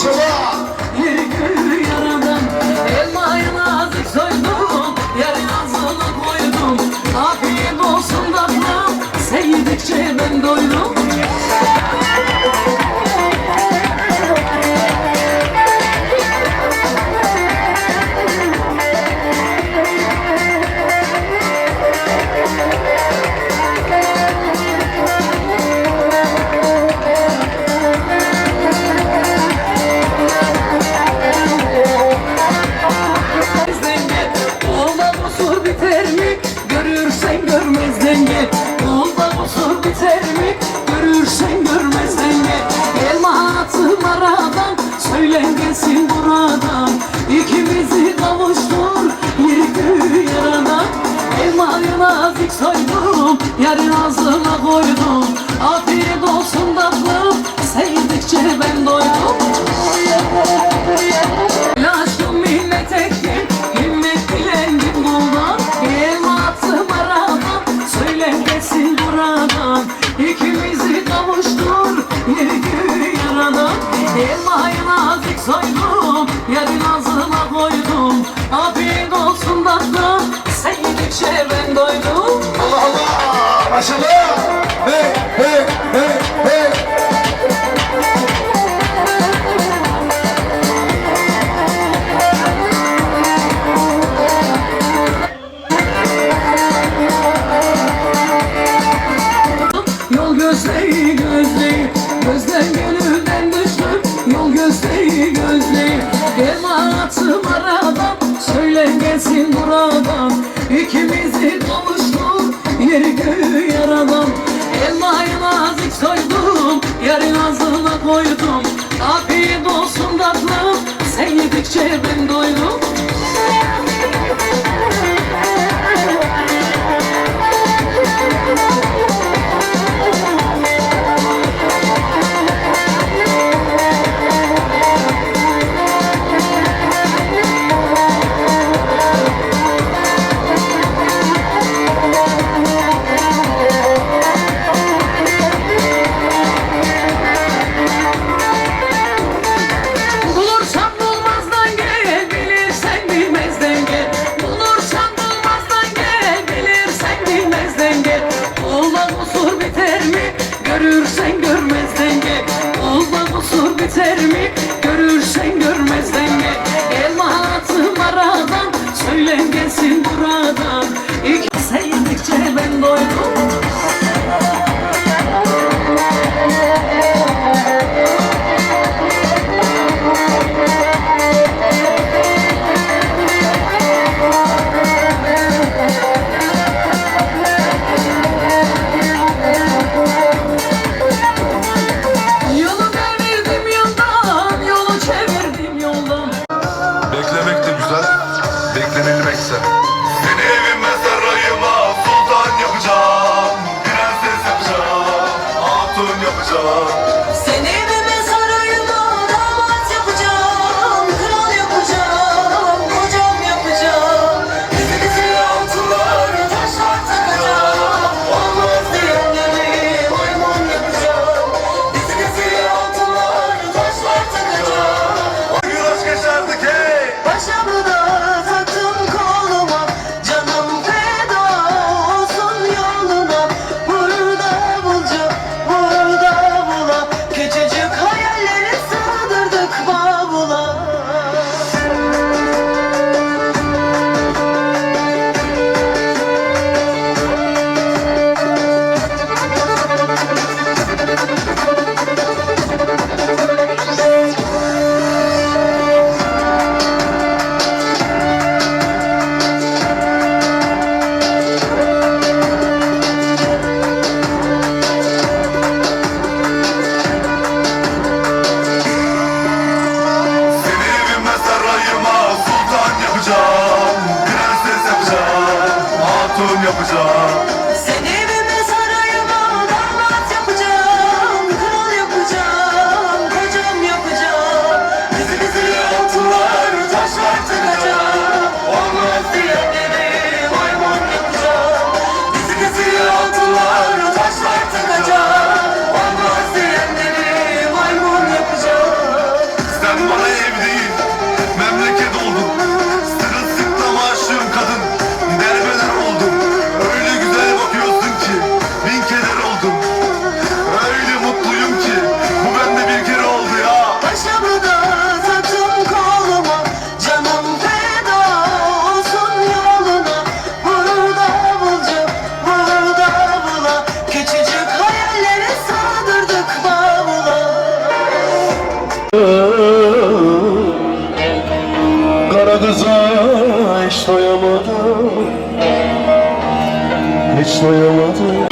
什么？Hiç doyamadım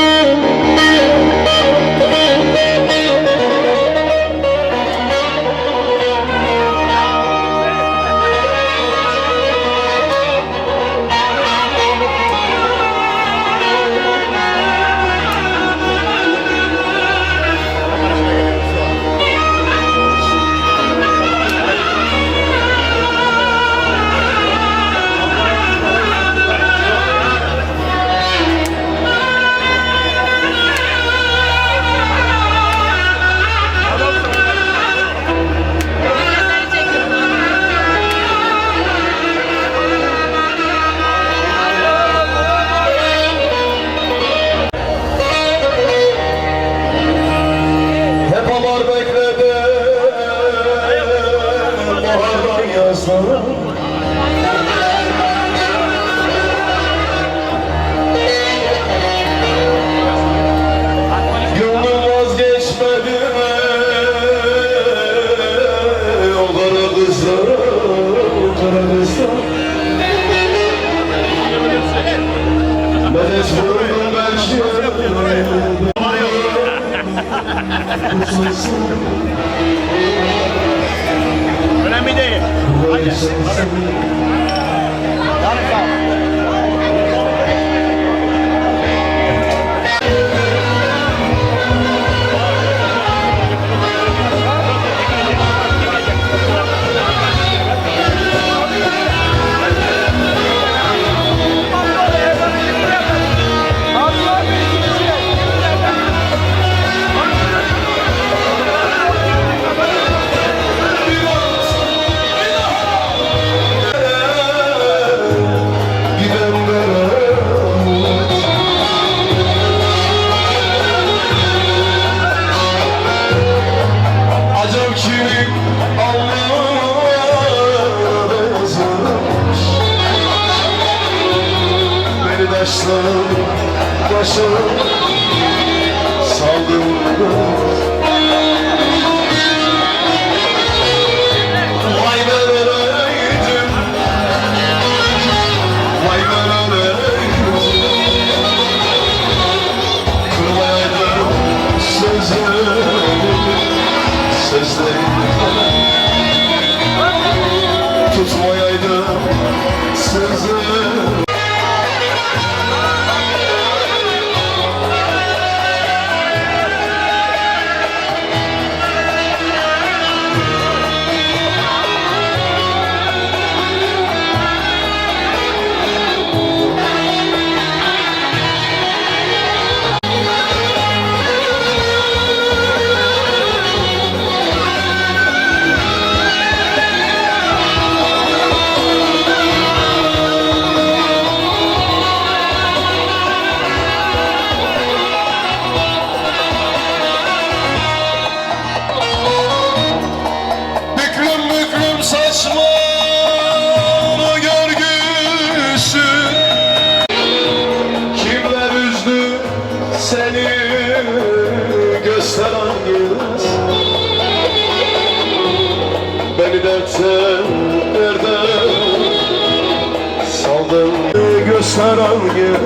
saran gel.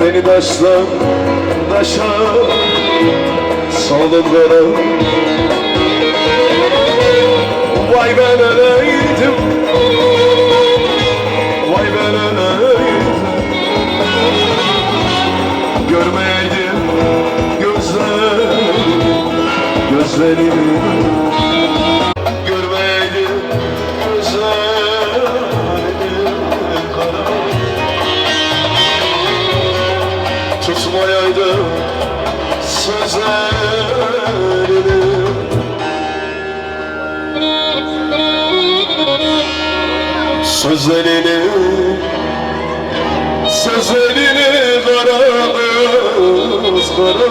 Beni taşlan taşa salın bana. Vay ben öleydim Vay ben öleydim Görmeydim gözler Gözlerimi sözlerini Sözlerini Sözlerini kara kız, kara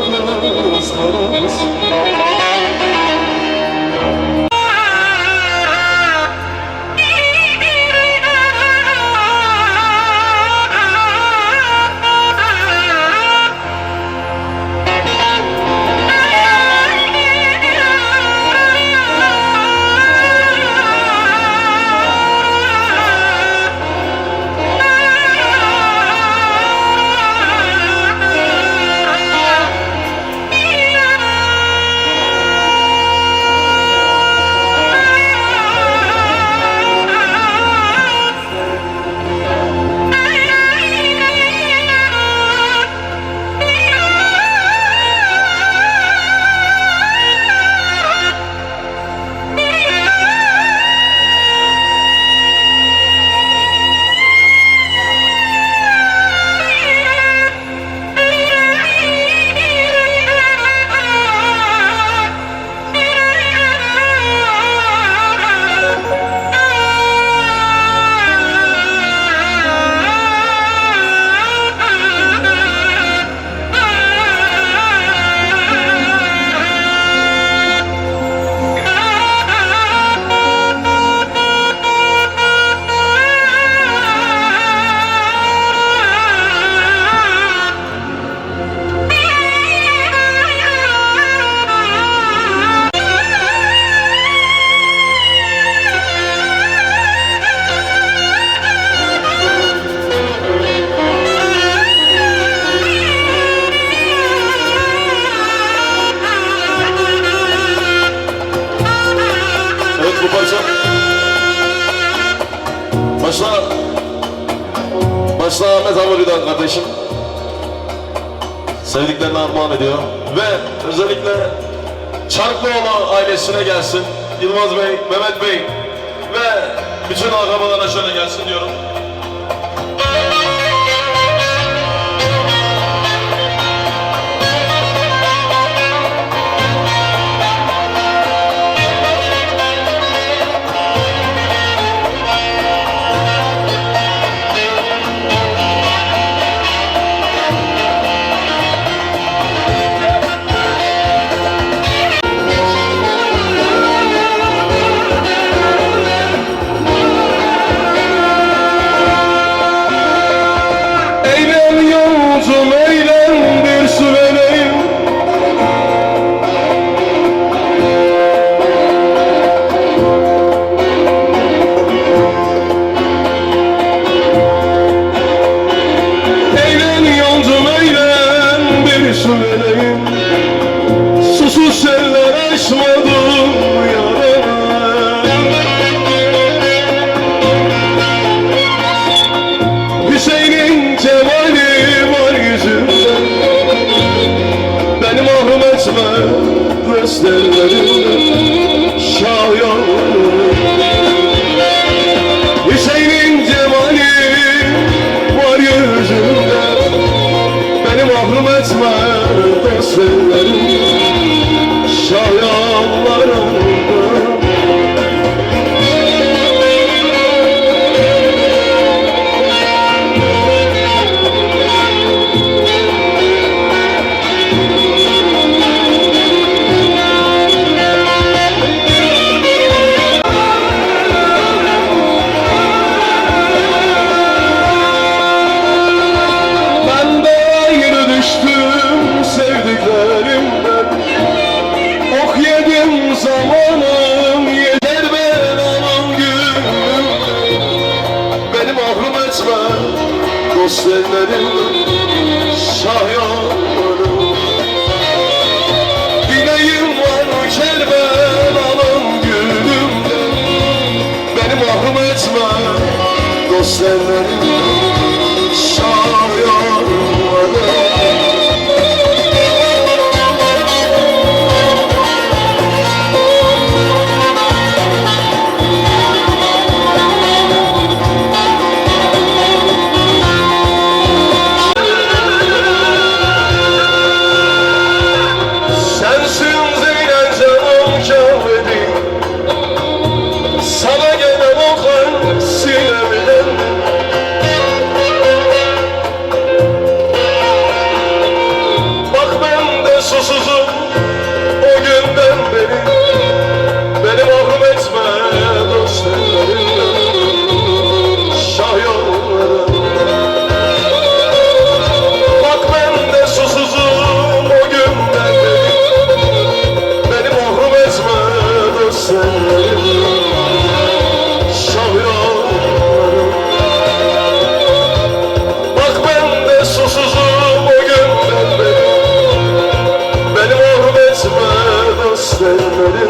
gözlerimden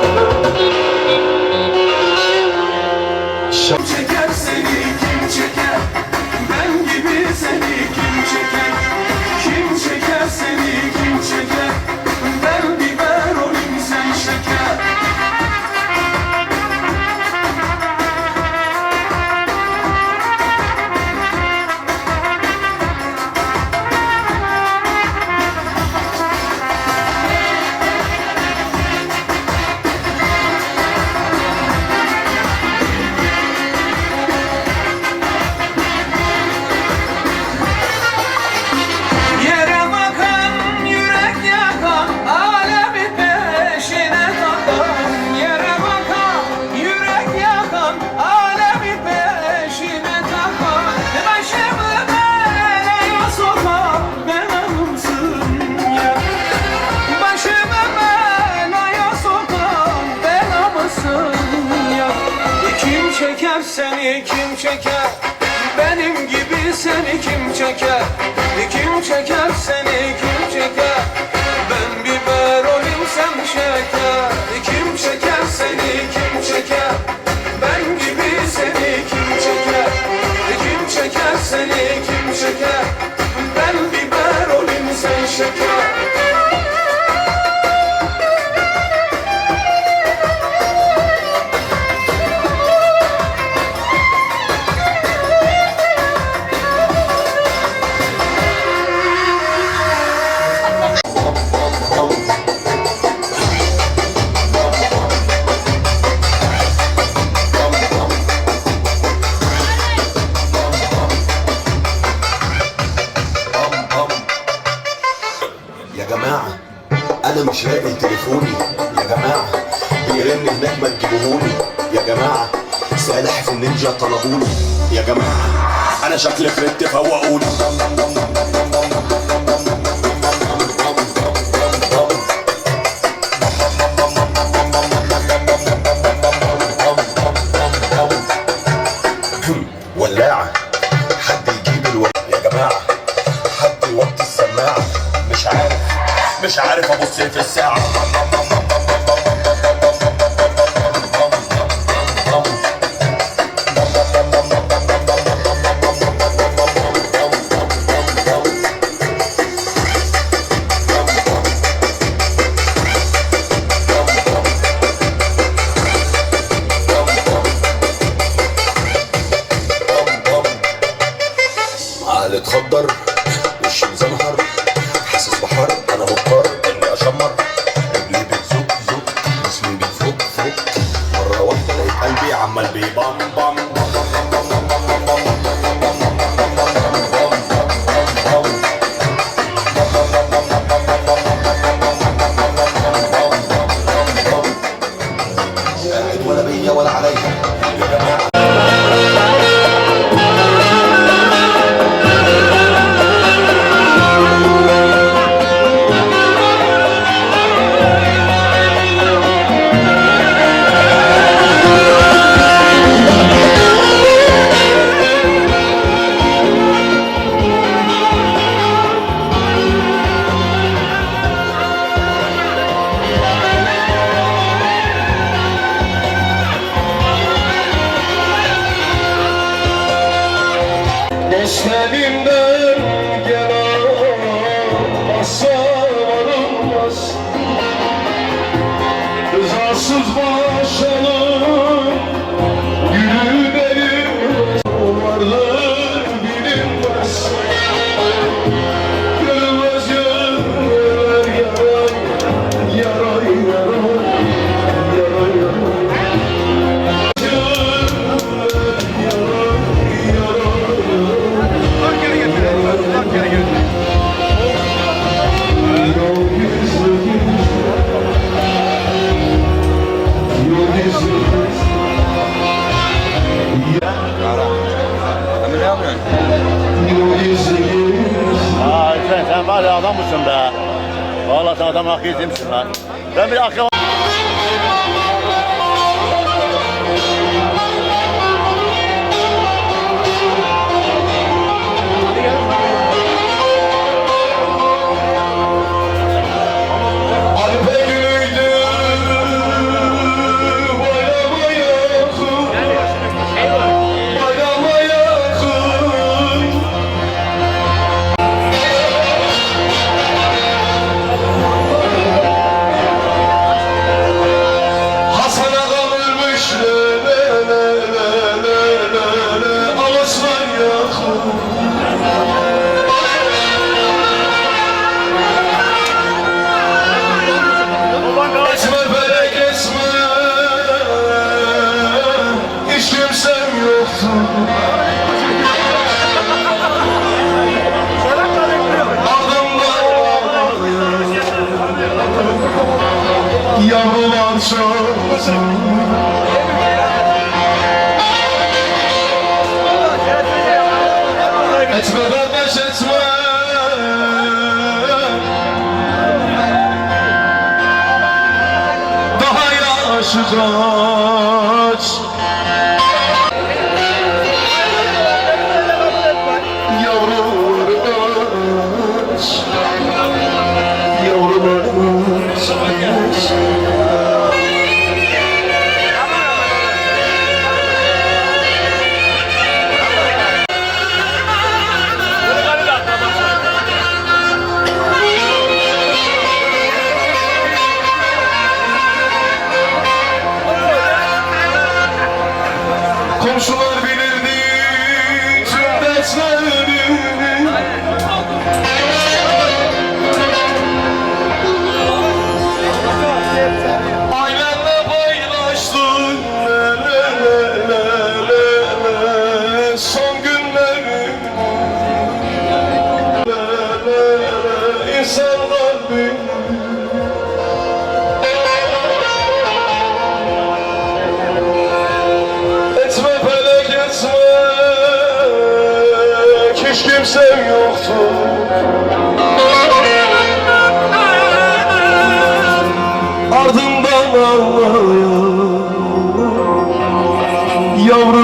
Şans seni kim çeker? Benim gibi seni kim çeker? Kim çeker seni kim çeker? Ben biber olayım sen şeker. Kim çeker seni kim çeker? Ben gibi seni kim çeker? Kim çeker seni kim çeker? Ben biber olayım sen şeker. الرجاله طلبوني. يا جماعة أنا شكلي فريت فوقوني. aşık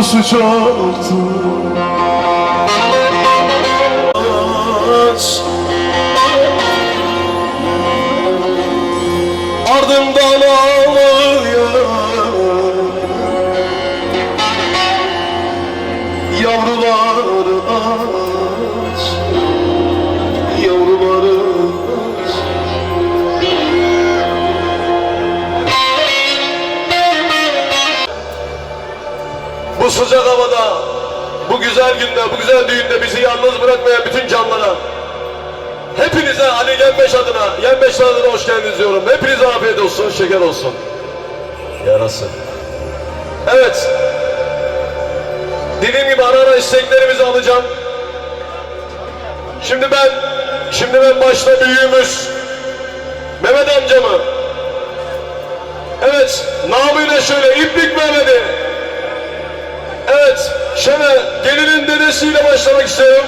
Yavrusu çoktu sıcak havada, bu güzel günde, bu güzel düğünde bizi yalnız bırakmayan bütün canlara Hepinize Ali Yenbeş adına, Yenbeş adına hoş geldiniz diyorum. Hepinize afiyet olsun, şeker olsun. Yarası. Evet. Dediğim gibi ara ara isteklerimizi alacağım. Şimdi ben, şimdi ben başta büyüğümüz Mehmet amcamı Evet, namıyla şöyle İplik Mehmet'i Evet, şöyle gelinin dedesiyle başlamak istiyorum.